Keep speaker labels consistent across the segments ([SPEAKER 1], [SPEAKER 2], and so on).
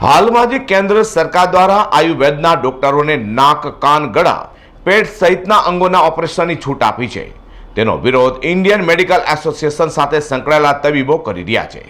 [SPEAKER 1] હાલમાં જે કેન્દ્ર સરકાર દ્વારા આયુર્વેદના ડોક્ટરોને નાક, કાન, ગળા, પેટ સહિતના અંગોના ઓપરેશનની છૂટ આપી છે. તેનો વિરોધ ઇન્ડિયન મેડિકલ એસોસિએશન સાથે સંકળાયેલા તબીબો કરી રહ્યા છે.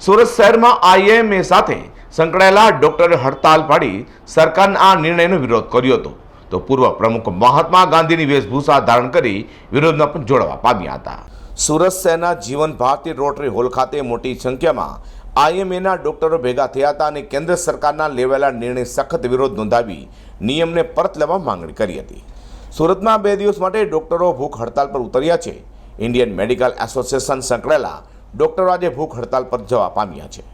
[SPEAKER 1] સુરત શહેરમાં આઈએમએ સાથે સંકળાયેલા ડોક્ટરે હડતાલ પાડી સરકારના આ નિર્ણયનો વિરોધ કર્યો હતો. તો પૂર્વ પ્રમુખ મહાત્મા ગાંધીની વેશભૂષા ધારણ કરી વિરોધમાં પણ જોડવા પામ્યા હતા. સુરત શહેરના જીવન ભારતી રોટરી હોલ ખાતે મોટી સંખ્યામાં આઈએમએના ડોક્ટરો ભેગા થયા હતા અને કેન્દ્ર સરકારના લેવાયેલા નિર્ણય સખત વિરોધ નોંધાવી નિયમને પરત લેવા માંગણી કરી હતી. સુરતમાં બે દિવસ માટે ડોક્ટરો ભૂખ હડતાલ પર ઉતર્યા છે. ઇન્ડિયન મેડિકલ એસોસિએશન સંકળાયેલા ડોક્ટરો આજે ભૂખ હડતાલ પર જવા પામ્યા છે.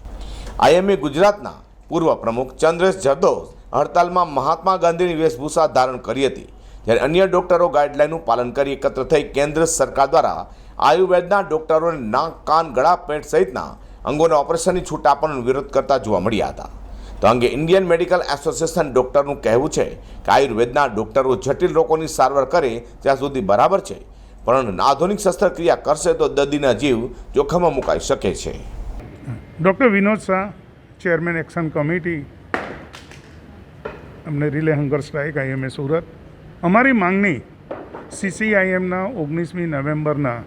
[SPEAKER 1] આઈએમએ ગુજરાતના પૂર્વ પ્રમુખ ચંદ્રેશ જરદોસ હડતાલમાં મહાત્મા ગાંધીની વેશભૂષા ધારણ કરી હતી. જ્યારે અન્ય ડોક્ટરો ગાઈડલાઈનનું પાલન કરી એકત્ર થઈ કેન્દ્ર સરકાર દ્વારા આયુર્વેદના ડોક્ટરોને નાક, કાન, ગળા, પેટ સહિતના અંગોના ઓપરેશનની છૂટ આપવાનો વિરોધ કરતા જોવા મળ્યા હતા. તો અંગે ઇન્ડિયન મેડિકલ એસોસિએશન ડૉક્ટરનું કહેવું છે કે આયુર્વેદના ડૉક્ટરો જટિલ રોગોની સારવાર કરે ત્યાં સુધી બરાબર છે પરંતુ આધુનિક શસ્ત્રક્રિયા કરશે તો દર્દીના જીવ જોખમમાં મુકાઈ શકે છે.
[SPEAKER 2] Doctor Vinod Shah, chairman action committee, અમને relay hunger strike, IMA Surat. અમારી માંગણી સીસીઆઈએમના ઓગણીસમી નવેમ્બરના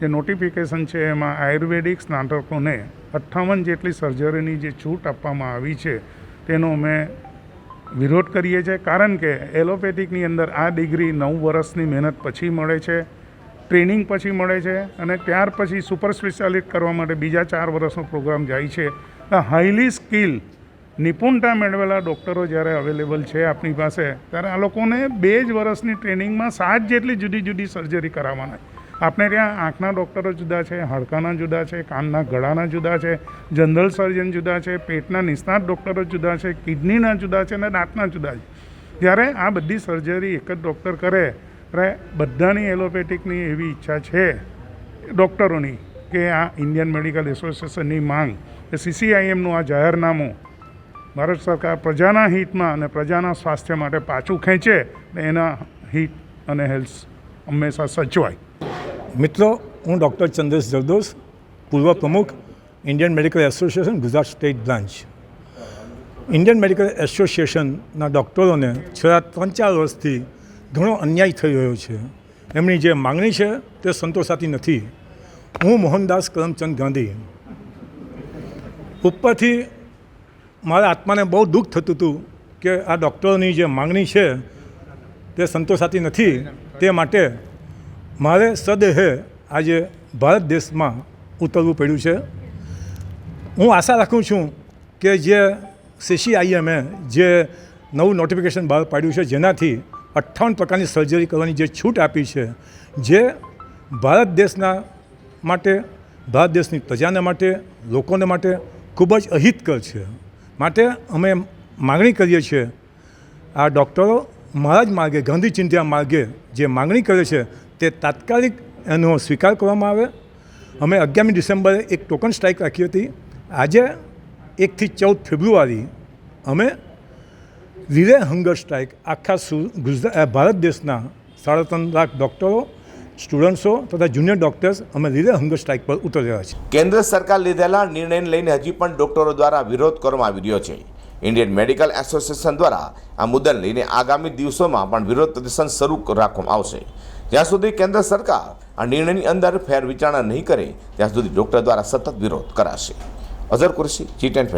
[SPEAKER 2] જે નોટિફિકેશન છે એમાં આયુર્વેદિક સ્નાતકોને અઠ્ઠાવન જેટલી સર્જરીની જે છૂટ આપવામાં આવી છે, તેનો અમે વિરોધ કરીએ છીએ. કારણ કે એલોપેથિકની અંદર આ ડિગ્રી નવ વર્ષની મહેનત પછી મળે છે, ટ્રેનિંગ પછી મળે છે અને ત્યાર પછી સુપર સ્પેશિયાલિસ્ટ કરવા માટે બીજા ચાર વર્ષનો પ્રોગ્રામ જાય છે. હાઈલી સ્કિલ નિપુણતા મેળવેલા ડૉક્ટરો જ્યારે અવેલેબલ છે આપણી પાસે, ત્યારે આ લોકોને બે જ વર્ષની ટ્રેનિંગમાં સાત જેટલી જુદી જુદી સર્જરી કરાવવાના આપણે ત્યાં આંખના ડૉક્ટરો જુદા છે, હાડકાના જુદા છે, કાનના ગળાના જુદા છે, જનરલ સર્જન જુદા છે, પેટના નિષ્ણાત ડૉક્ટરો જુદા છે, કિડનીના જુદા છે અને દાંતના જુદા છે. જ્યારે આ બધી સર્જરી એક જ ડૉક્ટર કરે, ત્યારે બધાની એલોપેથિકની એવી ઈચ્છા છે ડૉક્ટરોની કે આ ઇન્ડિયન મેડિકલ એસોસિએશનની માંગ, કે સીસીઆઈએમનું આ જાહેરનામું ભારત સરકાર પ્રજાના હિતમાં અને પ્રજાના સ્વાસ્થ્ય માટે પાછું ખેંચે એના હિત અને હેલ્થ હંમેશા સચવાય.
[SPEAKER 3] મિત્રો, હું ડૉક્ટર ચંદ્રેશ જરદોસ, પૂર્વ પ્રમુખ, Indian medical association, Gujarat state branch. Indian medical એસોસિએશનના ડૉક્ટરોને છેલ્લા ત્રણ ચાર વર્ષથી ઘણો અન્યાય થઈ રહ્યો છે. એમની જે માગણી છે તે સંતોષાતી નથી. હું મોહનદાસ કરમચંદ ગાંધી. ઉપરથી મારા આત્માને બહુ દુઃખ થતું હતું કે આ ડૉક્ટરોની જે માગણી છે તે સંતોષાતી નથી. તે માટે મારે સદેહે આજે ભારત દેશમાં ઉતરવું પડ્યું છે. હું આશા રાખું છું કે જે સીસીઆઈએમએ જે નવું નોટિફિકેશન બહાર પાડ્યું છે, જેનાથી અઠ્ઠાવન પ્રકારની સર્જરી કરવાની જે છૂટ આપી છે, જે ભારત દેશના માટે, ભારત દેશની પ્રજાને માટે, લોકોને માટે ખૂબ જ અહિતકર છે. માટે અમે માગણી કરીએ છીએ, આ ડૉક્ટરો મારા જ માર્ગે, ગાંધી ચિંધ્યા માર્ગે જે માગણી કરે છે તે તાત્કાલિક એનો સ્વીકાર કરવામાં આવે. અમે અગિયારમી ડિસેમ્બરે એક ટોકન સ્ટ્રાઇક રાખી હતી. આજે એકથી ચૌદ ફેબ્રુઆરી અમે રિલે હંગર સ્ટ્રાઇક આખા ગુજરાત ભારત દેશના સાડા ત્રણ લાખ ડૉક્ટરો, સ્ટુડન્ટ્સો તથા જુનિયર ડૉક્ટર્સ અમે રિલે હંગર સ્ટ્રાઇક પર ઉતરી રહ્યા છીએ.
[SPEAKER 1] કેન્દ્ર સરકાર લીધેલા નિર્ણયને લઈને હજી પણ ડોક્ટરો દ્વારા વિરોધ કરવામાં આવી રહ્યો છે. ઇન્ડિયન મેડિકલ એસોસિએશન દ્વારા આ મુદ્દાને લઈને આગામી દિવસોમાં પણ વિરોધ પ્રદર્શન શરૂ રાખવામાં આવશે. જ્યાં સુધી કેન્દ્ર સરકાર આ નિર્ણયની અંદર ફેર વિચારણા નહીં કરે, ત્યાં સુધી ડૉક્ટર દ્વારા સતત વિરોધ કરાશે. અઝર કુરશી જી ટેન